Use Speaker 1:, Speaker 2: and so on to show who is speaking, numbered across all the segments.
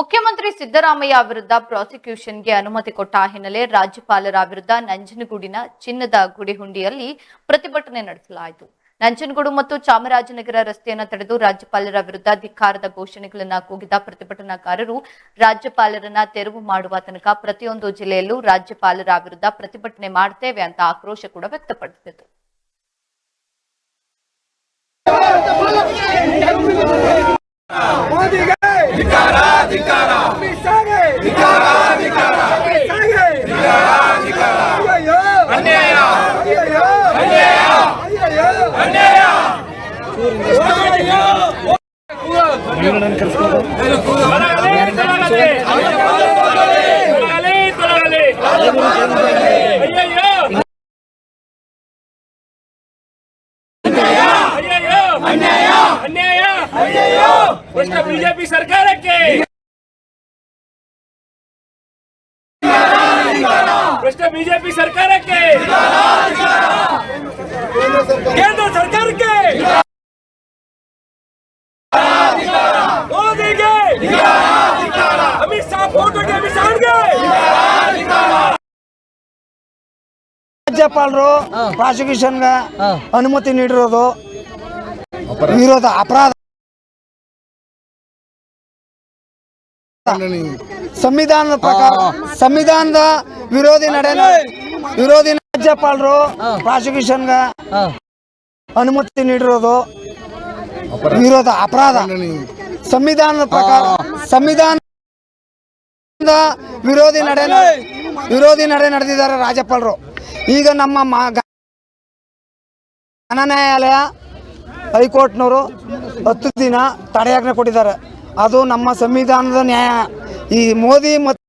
Speaker 1: ಮುಖ್ಯಮಂತ್ರಿ ಸಿದ್ದರಾಮಯ್ಯ ವಿರುದ್ಧ ಪ್ರಾಸಿಕ್ಯೂಷನ್ಗೆ ಅನುಮತಿ ಕೊಟ್ಟ ಹಿನ್ನೆಲೆ ರಾಜ್ಯಪಾಲರ ವಿರುದ್ಧ ನಂಜನಗೂಡಿನ ಚಿನ್ನದ ಗುಡಿಹುಂಡಿಯಲ್ಲಿ ಪ್ರತಿಭಟನೆ ನಡೆಸಲಾಯಿತು. ನಂಜನಗೂಡು ಮತ್ತು ಚಾಮರಾಜನಗರ ರಸ್ತೆಯನ್ನು ತಡೆದು ರಾಜ್ಯಪಾಲರ ವಿರುದ್ಧ ಧಿಕ್ಕಾರದ ಘೋಷಣೆಗಳನ್ನ ಕೂಗಿದ ಪ್ರತಿಭಟನಾಕಾರರು, ರಾಜ್ಯಪಾಲರನ್ನ ತೆರವು ಮಾಡುವ ತನಕ ಪ್ರತಿಯೊಂದು ಜಿಲ್ಲೆಯಲ್ಲೂ ರಾಜ್ಯಪಾಲರ ವಿರುದ್ಧ ಪ್ರತಿಭಟನೆ ಮಾಡ್ತೇವೆ ಅಂತ ಆಕ್ರೋಶ ಕೂಡ ವ್ಯಕ್ತಪಡಿಸಿದರು
Speaker 2: ಮೋದಿಗೆ ಶಾಗೆ ಅಮಿತ್ ಶಾಗೆ ಅಯ್ಯಯ್ಯೋ
Speaker 3: ಅನ್ಯಾಯ ಅನ್ಯಾಯ ಅನ್ಯಾಯ ಅನ್ಯಾಯ ಅನ್ಯಾಯ ಭ್ರಷ್ಟ ಬಿಜೆಪಿ ಸರ್ಕಾರಕ್ಕೆ ಭ್ರಷ್ಟ ಬಿಜೆಪಿ ಸರ್ಕಾರಕ್ಕೆ. ಕೇಂದ್ರ ಸರ್ಕಾರಕ್ಕೆ. ಮೋದಿಗೆ. ಅಮಿತ್ ಶಾ ಫೋಟೋಗೆ ಅಮಿತ್ ಶಾಗೆ.
Speaker 2: ರಾಜ್ಯಪಾಲರು ಪ್ರಾಸಿಕ್ಯೂಷನ್ಗೆ ಅನುಮತಿ ನೀಡಿರೋದು ವಿರೋಧ ಅಪರಾಧ. ಸಂವಿಧಾನದ ಪ್ರಕಾರ ಸಂವಿಧಾನದ ವಿರೋಧಿ ನಡೆ ವಿರೋಧಿ ರಾಜ್ಯಪಾಲರು ಪ್ರಾಸಿಕ್ಯೂಷನ್ಗ ಅನುಮತಿ ನೀಡಿರೋದು ವಿರೋಧ ಅಪರಾಧ. ಸಂವಿಧಾನದ ಪ್ರಕಾರ ಸಂವಿಧಾನ ವಿರೋಧಿ ನಡೆ ವಿರೋಧಿ ನಡೆ ನಡೆದಿದ್ದಾರೆ ರಾಜ್ಯಪಾಲರು. ಈಗ ನಮ್ಮ ಘನ ನ್ಯಾಯಾಲಯ ಹೈಕೋರ್ಟ್ನವರು ಹತ್ತು ದಿನ ತಡೆಯಾಜ್ಞೆ ಕೊಟ್ಟಿದ್ದಾರೆ. ಅದು ನಮ್ಮ ಸಂವಿಧಾನದ ನ್ಯಾಯ. ಈ ಮೋದಿ ಮತ್ತು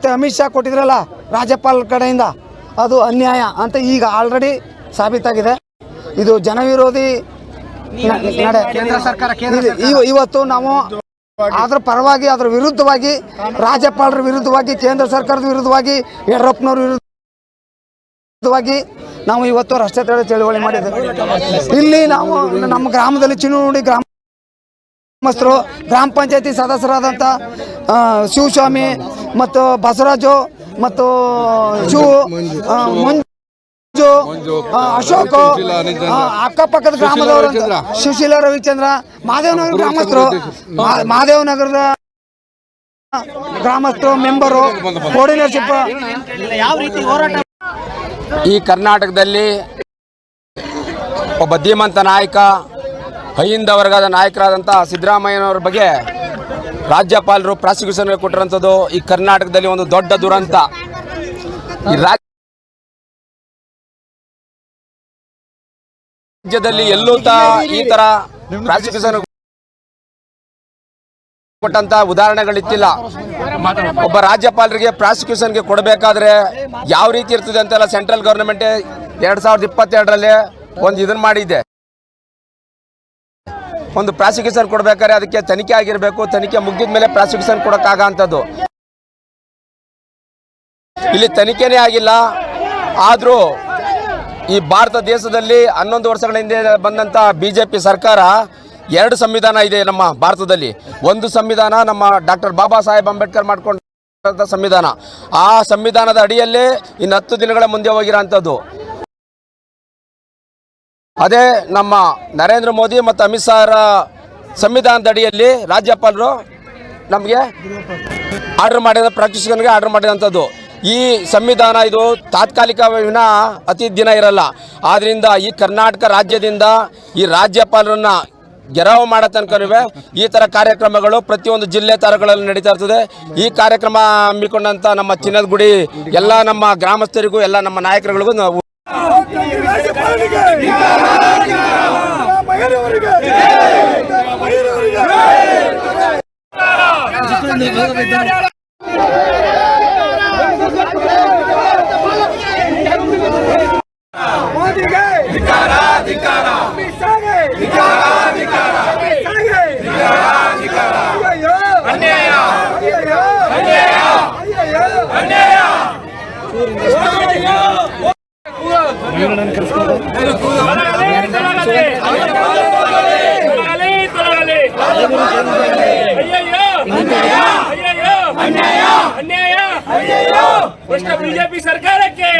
Speaker 2: ಅಮಿತ್ ಶಾ ಕೊಟ್ಟಿದ್ರಲ್ಲ ರಾಜ್ಯಪಾಲರ ಕಡೆಯಿಂದ ಅದು ಅನ್ಯಾಯ ಅಂತ ಈಗ ಆಲ್ರೆಡಿ ಸಾಬೀತಾಗಿದೆ. ಇದು ಜನವಿರೋಧಿ ನಡೆ ಇವತ್ತು ನಾವು ಅದ್ರ ಪರವಾಗಿ ಅದ್ರ ವಿರುದ್ಧವಾಗಿ ರಾಜ್ಯಪಾಲರ ವಿರುದ್ಧವಾಗಿ ಕೇಂದ್ರ ಸರ್ಕಾರದ ವಿರುದ್ಧವಾಗಿ ಯಡಿಯೂರಪ್ಪನವ್ರ ವಿರುದ್ಧವಾಗಿ ನಾವು ಇವತ್ತು ರಸ್ತೆ ತಡೆ ಚಳುವಳಿ ಮಾಡಿದ್ದೇವೆ. ಇಲ್ಲಿ ನಾವು ನಮ್ಮ ಗ್ರಾಮದಲ್ಲಿ ಚಿನ್ನುಡಿ ಗ್ರಾಮಸ್ಥರು ಗ್ರಾಮ ಪಂಚಾಯತಿ ಸದಸ್ಯರಾದಂಥ ಶಿವಸ್ವಾಮಿ ಮತ್ತು ಬಸವರಾಜು ಮತ್ತು ಶಿವ ಮಂಜು ಅಶೋಕ್ ಅಕ್ಕಪಕ್ಕದ ಗ್ರಾಮದವರು ಅಂತ. ಸುಶೀಲ ರವಿಚಂದ್ರ ಮಹಾದೇವನಗರ ಗ್ರಾಮಸ್ಥರು ಮಾ- ಮಹಾದೇವನಗರದ ಗ್ರಾಮಸ್ಥರು ಮೆಂಬರು ಹೋರಾಟ
Speaker 4: ಈ ಕರ್ನಾಟಕದಲ್ಲಿ ಒಬ್ಬ ಧೀಮಂತ ನಾಯಕ ಅಹಿಂದ ವರ್ಗದ ನಾಯಕರಾದಂಥ ಸಿದ್ದರಾಮಯ್ಯನವ್ರ ಬಗ್ಗೆ ರಾಜ್ಯಪಾಲರು ಪ್ರಾಸಿಕ್ಯೂಷನ್ಗೆ ಕೊಟ್ಟಿರೋಂಥದ್ದು ಈ ಕರ್ನಾಟಕದಲ್ಲಿ ಒಂದು ದೊಡ್ಡ ದುರಂತ. ಈ ರಾಜ್ಯದಲ್ಲಿ ಎಲ್ಲೂ ತ ಈ ತರ ಪ್ರಾಸಿಕ್ಯೂಷನ್ ಕೊಟ್ಟಂತ ಉದಾಹರಣೆಗಳಿತ್ತಿಲ್ಲ. ಒಬ್ಬ ರಾಜ್ಯಪಾಲರಿಗೆ ಪ್ರಾಸಿಕ್ಯೂಷನ್ಗೆ ಕೊಡಬೇಕಾದ್ರೆ ಯಾವ ರೀತಿ ಇರ್ತದೆ ಅಂತೆಲ್ಲ ಸೆಂಟ್ರಲ್ ಗವರ್ಮೆಂಟ್ ಎರಡ್ ಸಾವಿರದ ಇಪ್ಪತ್ತೆರಡರಲ್ಲಿ ಒಂದು ಇದನ್ನ ಮಾಡಿದೆ ಒಂದು ಪ್ರಾಸಿಕ್ಯೂಷನ್ ಕೊಡಬೇಕಾದ್ರೆ ಅದಕ್ಕೆ ತನಿಖೆ ಆಗಿರಬೇಕು, ತನಿಖೆ ಮುಗಿದ ಮೇಲೆ ಪ್ರಾಸಿಕ್ಯೂಷನ್ ಕೊಡೋಕ್ಕಾಗಂಥದ್ದು. ಇಲ್ಲಿ ತನಿಖೆನೇ ಆಗಿಲ್ಲ. ಆದರೂ ಈ ಭಾರತ ದೇಶದಲ್ಲಿ ಹನ್ನೊಂದು ವರ್ಷಗಳ ಹಿಂದೆ ಬಂದಂಥ ಬಿ ಜೆ ಪಿ ಸರ್ಕಾರ ಎರಡು ಸಂವಿಧಾನ ಇದೆ ನಮ್ಮ ಭಾರತದಲ್ಲಿ. ಒಂದು ಸಂವಿಧಾನ ನಮ್ಮ ಡಾಕ್ಟರ್ ಬಾಬಾ ಸಾಹೇಬ್ ಅಂಬೇಡ್ಕರ್ ಮಾಡ್ಕೊಂಡ ಸಂವಿಧಾನ. ಆ ಸಂವಿಧಾನದ ಅಡಿಯಲ್ಲೇ ಇನ್ನು ಹತ್ತು ದಿನಗಳ ಮುಂದೆ ಹೋಗಿರೋಂಥದ್ದು. ಅದೇ ನಮ್ಮ ನರೇಂದ್ರ ಮೋದಿ ಮತ್ತು ಅಮಿತ್ ಶಾ ಅವರ ಸಂವಿಧಾನದ ಅಡಿಯಲ್ಲಿ ರಾಜ್ಯಪಾಲರು ನಮಗೆ ಆರ್ಡರ್ ಮಾಡಿದ ಪ್ರಾಕ್ಟೀಸ್ಗೆ ಆರ್ಡರ್ ಮಾಡಿದಂಥದ್ದು. ಈ ಸಂವಿಧಾನ ಇದು ತಾತ್ಕಾಲಿಕ ವಿನ ಅತಿ ದಿನ ಇರಲ್ಲ. ಆದ್ದರಿಂದ ಈ ಕರ್ನಾಟಕ ರಾಜ್ಯದಿಂದ ಈ ರಾಜ್ಯಪಾಲರನ್ನು ಗೆರಾವು ಮಾಡೋ ತನಕನೂ ಈ ಥರ ಕಾರ್ಯಕ್ರಮಗಳು ಪ್ರತಿಯೊಂದು ಜಿಲ್ಲೆ ತರಗಳಲ್ಲಿ ನಡೀತಾ ಇರ್ತದೆ. ಈ ಕಾರ್ಯಕ್ರಮ ಹಮ್ಮಿಕೊಂಡಂಥ ನಮ್ಮ ಚಿನ್ನದ ಗುಡಿ, ಎಲ್ಲ ನಮ್ಮ ಗ್ರಾಮಸ್ಥರಿಗೂ, ಎಲ್ಲ ನಮ್ಮ ನಾಯಕರುಗಳಿಗೂ ನಾವು
Speaker 2: ಮೋದಿಗೆ ಅಮಿತ್ ಶಾಗೆ ಅಮಿತ್ ಶಾಗೆ ಅಯ್ಯಯ್ಯೋ
Speaker 3: ಅನ್ಯಾಯ ಅನ್ಯಾಯ ಅನ್ಯಾಯ ಅಧಿಕಾರಿಗಳನ್ನ ಕರೆಸ್ಕೊಂಡು ಅನ್ಯಾಯ ಬಿಜೆಪಿ ಸರ್ಕಾರಕ್ಕೆ